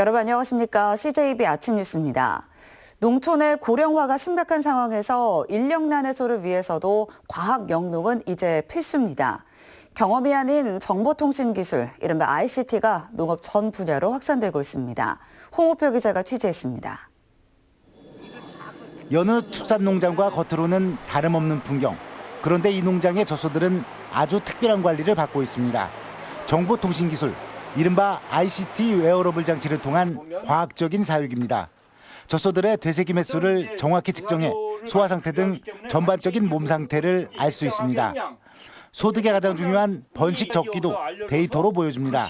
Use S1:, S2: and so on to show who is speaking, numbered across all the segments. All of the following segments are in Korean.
S1: 여러분 안녕하십니까? CJB 아침 뉴스입니다. 농촌의 고령화가 심각한 상황에서 인력난 해소를 위해서도 과학 영농은 이제 필수입니다. 경험이 아닌 정보통신기술, 이른바 ICT가 농업 전 분야로 확산되고 있습니다. 홍우표 기자가 취재했습니다.
S2: 여느 축산농장과 겉으로는 다름없는 풍경. 그런데 이 농장의 젖소들은 아주 특별한 관리를 받고 있습니다. 정보통신기술, 이른바 ICT 웨어러블 장치를 통한 과학적인 사육입니다. 젖소들의 되새김 횟수를 정확히 측정해 소화 상태 등 전반적인 몸 상태를 알 수 있습니다. 소득에 가장 중요한 번식 적기도 데이터로 보여줍니다.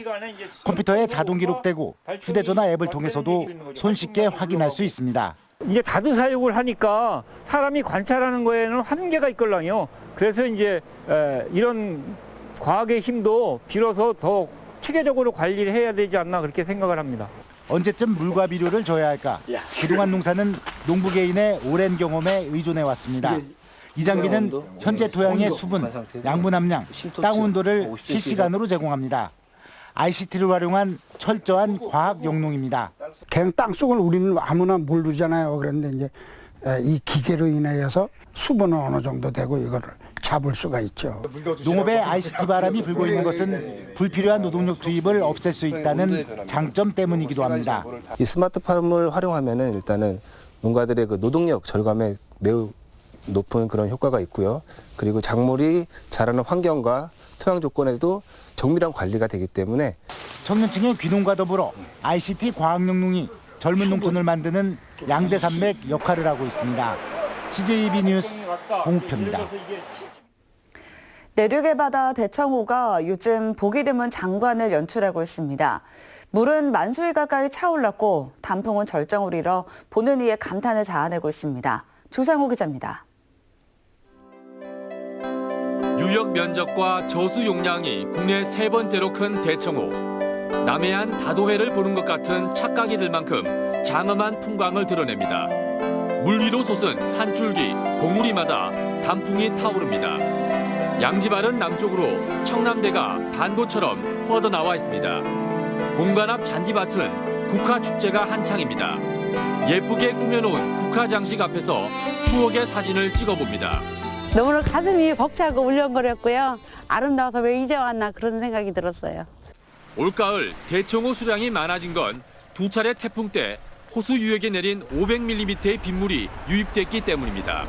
S2: 컴퓨터에 자동 기록되고 휴대전화 앱을 통해서도 손쉽게 확인할 수 있습니다.
S3: 이제 다두 사육을 하니까 사람이 관찰하는 거에는 한계가 있걸랑요. 그래서 이제 에, 이런 과학의 힘도 빌어서 더 체계적으로 관리를 해야 되지 않나 그렇게 생각을 합니다.
S2: 언제쯤 물과 비료를 줘야 할까? 그동안 농사는 농부 개인의 오랜 경험에 의존해 왔습니다. 이 장비는 현재 토양의 수분, 양분 함량, 땅 온도를 실시간으로 제공합니다. ICT를 활용한 철저한 과학 영농입니다.
S4: 그냥 땅 속을 우리는 아무나 모르잖아요. 그런데 이제 에, 이 기계로 인하여서 수분은 어느 정도 되고 이거를 잡을 수가 있죠.
S2: 농업에 ICT 바람이 불고 있는 것은 불필요한 노동력 투입을 없앨 수 있다는 장점 때문이기도 합니다.
S5: 이 스마트팜을 활용하면은 일단은 농가들의 그 노동력 절감에 매우 높은 그런 효과가 있고요. 그리고 작물이 자라는 환경과 토양 조건에도 정밀한 관리가 되기 때문에
S2: 청년층의 귀농과 더불어 ICT 과학 영농이 젊은 농촌을 만드는 양대 산맥 역할을 하고 있습니다. CJB 뉴스 홍우표입니다.
S1: 내륙의 바다 대청호가 요즘 보기 드문 장관을 연출하고 있습니다. 물은 만수위 가까이 차올랐고 단풍은 절정을 이뤄 보는 이의 감탄을 자아내고 있습니다. 조상호 기자입니다.
S6: 유역 면적과 저수 용량이 국내 세 번째로 큰 대청호. 남해안 다도해를 보는 것 같은 착각이 들 만큼 장엄한 풍광을 드러냅니다. 물 위로 솟은 산줄기, 봉우리마다 단풍이 타오릅니다. 양지바른 남쪽으로 청남대가 반도처럼 뻗어나와 있습니다. 본관 앞 잔디밭은 국화축제가 한창입니다. 예쁘게 꾸며놓은 국화 장식 앞에서 추억의 사진을 찍어봅니다.
S7: 너무나 가슴이 벅차고 울렁거렸고요. 아름다워서 왜 이제 왔나 그런 생각이 들었어요.
S6: 올가을 대청호 수량이 많아진 건 두 차례 태풍 때 호수 유역에 내린 500mm의 빗물이 유입됐기 때문입니다.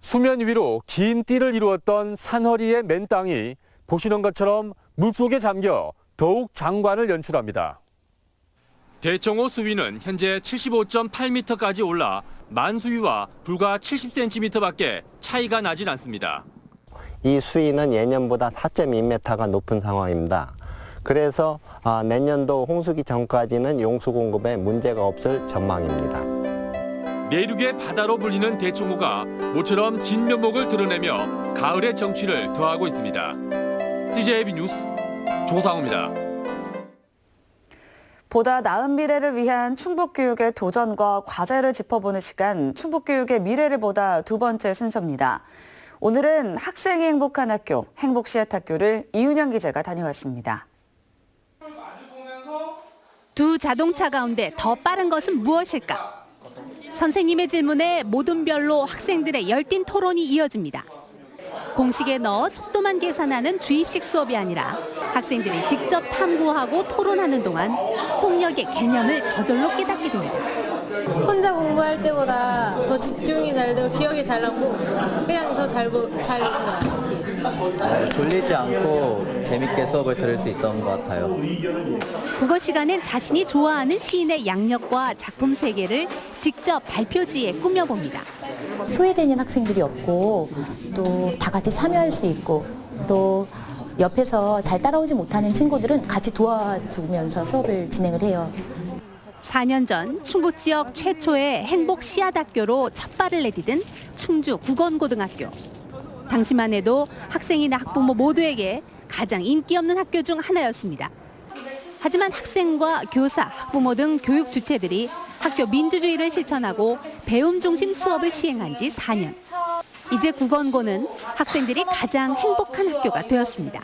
S6: 수면 위로 긴 띠를 이루었던 산허리의 맨 땅이 보시는 것처럼 물속에 잠겨 더욱 장관을 연출합니다. 대청호 수위는 현재 75.8m까지 올라 만수위와 불과 70cm밖에 차이가 나진 않습니다.
S8: 이 수위는 예년보다 4.2m가 높은 상황입니다. 그래서 아, 내년도 홍수기 전까지는 용수 공급에 문제가 없을 전망입니다.
S6: 내륙의 바다로 불리는 대청호가 모처럼 진면목을 드러내며 가을의 정취를 더하고 있습니다. CJB 뉴스 조상우입니다.
S1: 보다 나은 미래를 위한 충북교육의 도전과 과제를 짚어보는 시간 충북교육의 미래를 보다 두 번째 순서입니다. 오늘은 학생이 행복한 학교, 행복시앗 학교를 이윤영 기자가 다녀왔습니다.
S9: 두 자동차 가운데 더 빠른 것은 무엇일까? 선생님의 질문에 모든 별로 학생들의 열띤 토론이 이어집니다. 공식에 넣어 속도만 계산하는 주입식 수업이 아니라 학생들이 직접 탐구하고 토론하는 동안 속력의 개념을 저절로 깨닫게 됩니다.
S10: 혼자 공부할 때보다 더 집중이 잘 되고 기억이 잘 나고 그냥 더 잘 잘 나요.
S11: 졸리지 않고 재밌게 수업을 들을 수 있던 것 같아요.
S9: 국어 시간엔 자신이 좋아하는 시인의 양력과 작품 세계를 직접 발표지에 꾸며봅니다.
S12: 소외되는 학생들이 없고 또 다 같이 참여할 수 있고 또 옆에서 잘 따라오지 못하는 친구들은 같이 도와주면서 수업을 진행을 해요.
S9: 4년 전 충북 지역 최초의 행복 씨앗 학교로 첫 발을 내디딘 충주 국원고등학교. 당시만 해도 학생이나 학부모 모두에게 가장 인기 없는 학교 중 하나였습니다. 하지만 학생과 교사, 학부모 등 교육 주체들이 학교 민주주의를 실천하고 배움 중심 수업을 시행한 지 4년. 이제 국원고는 학생들이 가장 행복한 학교가 되었습니다.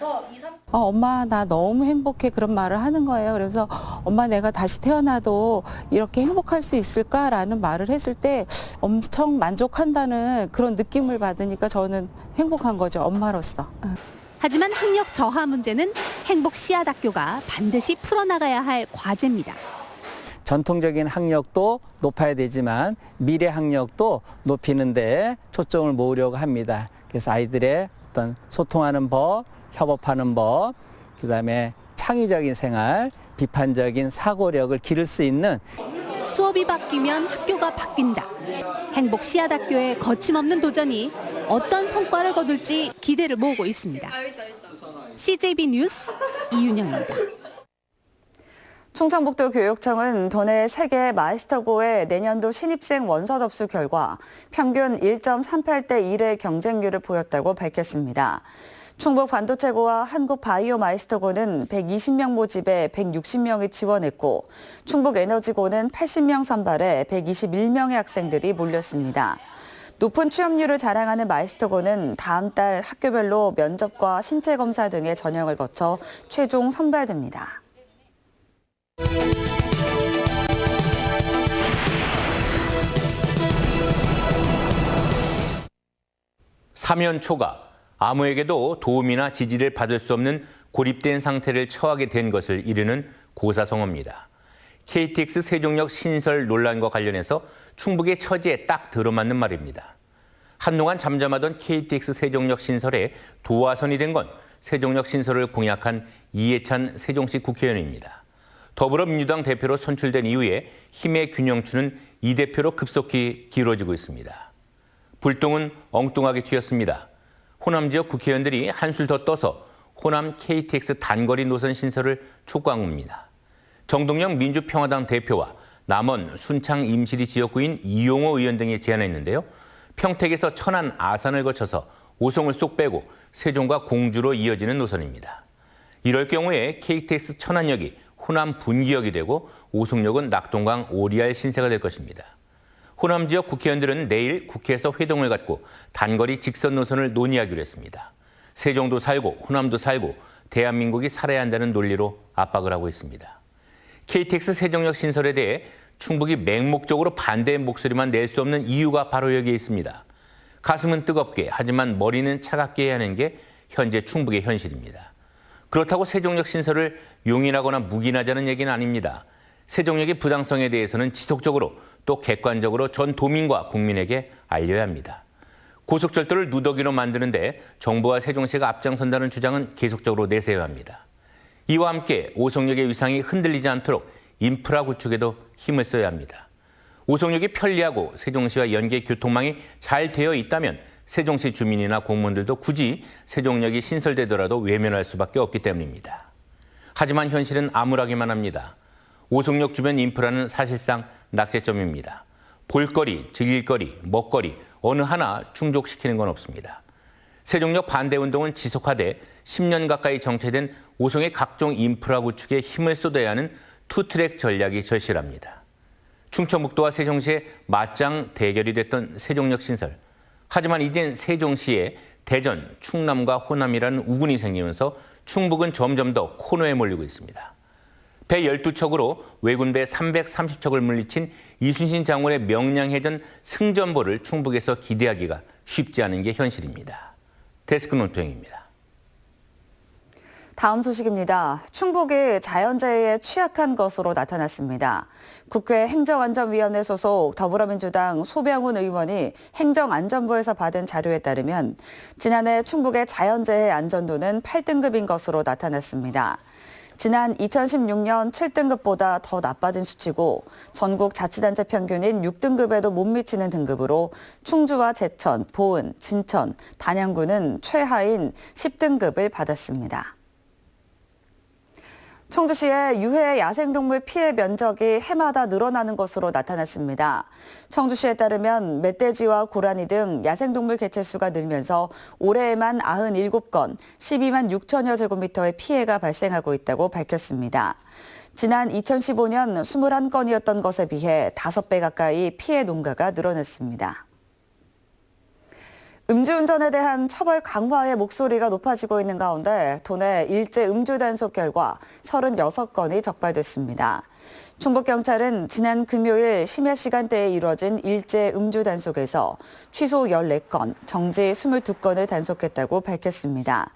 S7: 어, 엄마 나 너무 행복해 그런 말을 하는 거예요. 그래서 엄마 내가 다시 태어나도 이렇게 행복할 수 있을까라는 말을 했을 때 엄청 만족한다는 그런 느낌을 받으니까 저는 행복한 거죠 엄마로서.
S9: 하지만 학력 저하 문제는 행복 씨앗 학교가 반드시 풀어나가야 할 과제입니다.
S11: 전통적인 학력도 높아야 되지만 미래 학력도 높이는데 초점을 모으려고 합니다. 그래서 아이들의 어떤 소통하는 법, 협업하는 법, 그 다음에 창의적인 생활, 비판적인 사고력을 기를 수 있는
S9: 수업이 바뀌면 학교가 바뀐다. 행복 씨앗학교의 거침없는 도전이 어떤 성과를 거둘지 기대를 모으고 있습니다. CJB 뉴스 이윤영입니다.
S1: 충청북도 교육청은 도내 세계 마이스터고의 내년도 신입생 원서 접수 결과 평균 1.38대 1의 경쟁률을 보였다고 밝혔습니다. 충북 반도체고와 한국 바이오 마이스터고는 120명 모집에 160명이 지원했고 충북 에너지고는 80명 선발에 121명의 학생들이 몰렸습니다. 높은 취업률을 자랑하는 마이스터고는 다음 달 학교별로 면접과 신체 검사 등의 전형을 거쳐 최종 선발됩니다.
S13: 사면 초가 아무에게도 도움이나 지지를 받을 수 없는 고립된 상태를 처하게 된 것을 이르는 고사성어입니다. KTX 세종역 신설 논란과 관련해서 충북의 처지에 딱 들어맞는 말입니다. 한동안 잠잠하던 KTX 세종역 신설에 도화선이 된 건 세종역 신설을 공약한 이해찬 세종시 국회의원입니다. 더불어민주당 대표로 선출된 이후에 힘의 균형추는 이 대표로 급속히 길어지고 있습니다. 불똥은 엉뚱하게 튀었습니다. 호남 지역 국회의원들이 한술 더 떠서 호남 KTX 단거리 노선 신설을 촉구한 겁니다. 정동영 민주평화당 대표와 남원 순창 임시리 지역구인 이용호 의원 등이 제안했는데요. 평택에서 천안 아산을 거쳐서 오송을 쏙 빼고 세종과 공주로 이어지는 노선입니다. 이럴 경우에 KTX 천안역이 호남 분기역이 되고 오송역은 낙동강 오리알 신세가 될 것입니다. 호남 지역 국회의원들은 내일 국회에서 회동을 갖고 단거리 직선 노선을 논의하기로 했습니다. 세종도 살고 호남도 살고 대한민국이 살아야 한다는 논리로 압박을 하고 있습니다. KTX 세종역 신설에 대해 충북이 맹목적으로 반대의 목소리만 낼 수 없는 이유가 바로 여기에 있습니다. 가슴은 뜨겁게 하지만 머리는 차갑게 해야 하는 게 현재 충북의 현실입니다. 그렇다고 세종역 신설을 용인하거나 묵인하자는 얘기는 아닙니다. 세종역의 부당성에 대해서는 지속적으로 또 객관적으로 전 도민과 국민에게 알려야 합니다. 고속철도를 누더기로 만드는데 정부와 세종시가 앞장선다는 주장은 계속적으로 내세워야 합니다. 이와 함께 오송역의 위상이 흔들리지 않도록 인프라 구축에도 힘을 써야 합니다. 오송역이 편리하고 세종시와 연계 교통망이 잘 되어 있다면 세종시 주민이나 공무원들도 굳이 세종역이 신설되더라도 외면할 수밖에 없기 때문입니다. 하지만 현실은 암울하기만 합니다. 오송역 주변 인프라는 사실상 낙제점입니다. 볼거리, 즐길거리, 먹거리 어느 하나 충족시키는 건 없습니다. 세종역 반대 운동은 지속화돼 10년 가까이 정체된 오송의 각종 인프라 구축에 힘을 쏟아야 하는 투트랙 전략이 절실합니다. 충청북도와 세종시의 맞짱 대결이 됐던 세종역 신설. 하지만 이젠 세종시에 대전, 충남과 호남이라는 우군이 생기면서 충북은 점점 더 코너에 몰리고 있습니다. 배 12척으로 왜군배 330척을 물리친 이순신 장군의 명량해전 승전보를 충북에서 기대하기가 쉽지 않은 게 현실입니다. 데스크 논평입니다.
S1: 다음 소식입니다. 충북이 자연재해에 취약한 것으로 나타났습니다. 국회 행정안전위원회 소속 더불어민주당 소병훈 의원이 행정안전부에서 받은 자료에 따르면 지난해 충북의 자연재해 안전도는 8등급인 것으로 나타났습니다. 지난 2016년 7등급보다 더 나빠진 수치고 전국 자치단체 평균인 6등급에도 못 미치는 등급으로 충주와 제천, 보은, 진천, 단양구는 최하인 10등급을 받았습니다. 청주시의 유해 야생동물 피해 면적이 해마다 늘어나는 것으로 나타났습니다. 청주시에 따르면 멧돼지와 고라니 등 야생동물 개체수가 늘면서 올해에만 97건, 12만 6천여 제곱미터의 피해가 발생하고 있다고 밝혔습니다. 지난 2015년 21건이었던 것에 비해 5배 가까이 피해 농가가 늘어났습니다. 음주운전에 대한 처벌 강화의 목소리가 높아지고 있는 가운데 도내 일제 음주 단속 결과 36건이 적발됐습니다. 충북경찰은 지난 금요일 심야 시간대에 이뤄진 일제 음주 단속에서 취소 14건, 정지 22건을 단속했다고 밝혔습니다.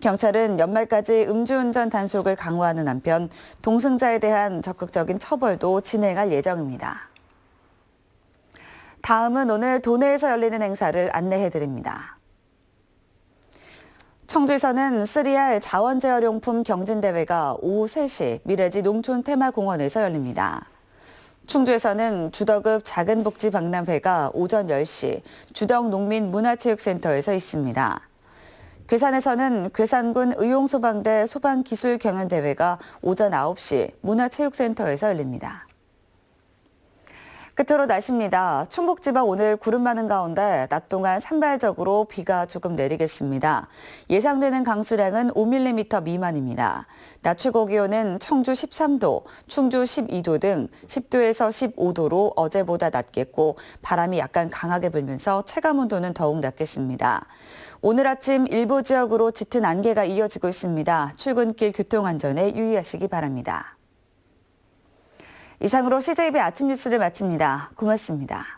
S1: 경찰은 연말까지 음주운전 단속을 강화하는 한편 동승자에 대한 적극적인 처벌도 진행할 예정입니다. 다음은 오늘 도내에서 열리는 행사를 안내해 드립니다. 청주에서는 3R 자원재활용품 경진대회가 오후 3시 미래지 농촌 테마공원에서 열립니다. 충주에서는 주덕읍 작은복지 박람회가 오전 10시 주덕 농민 문화체육센터에서 있습니다. 괴산에서는 괴산군 의용소방대 소방기술경연대회가 오전 9시 문화체육센터에서 열립니다. 끝으로 날씨입니다. 충북 지방 오늘 구름 많은 가운데 낮 동안 산발적으로 비가 조금 내리겠습니다. 예상되는 강수량은 5mm 미만입니다. 낮 최고 기온은 청주 13도, 충주 12도 등 10도에서 15도로 어제보다 낮겠고 바람이 약간 강하게 불면서 체감 온도는 더욱 낮겠습니다. 오늘 아침 일부 지역으로 짙은 안개가 이어지고 있습니다. 출근길 교통 안전에 유의하시기 바랍니다. 이상으로 CJB 아침 뉴스를 마칩니다. 고맙습니다.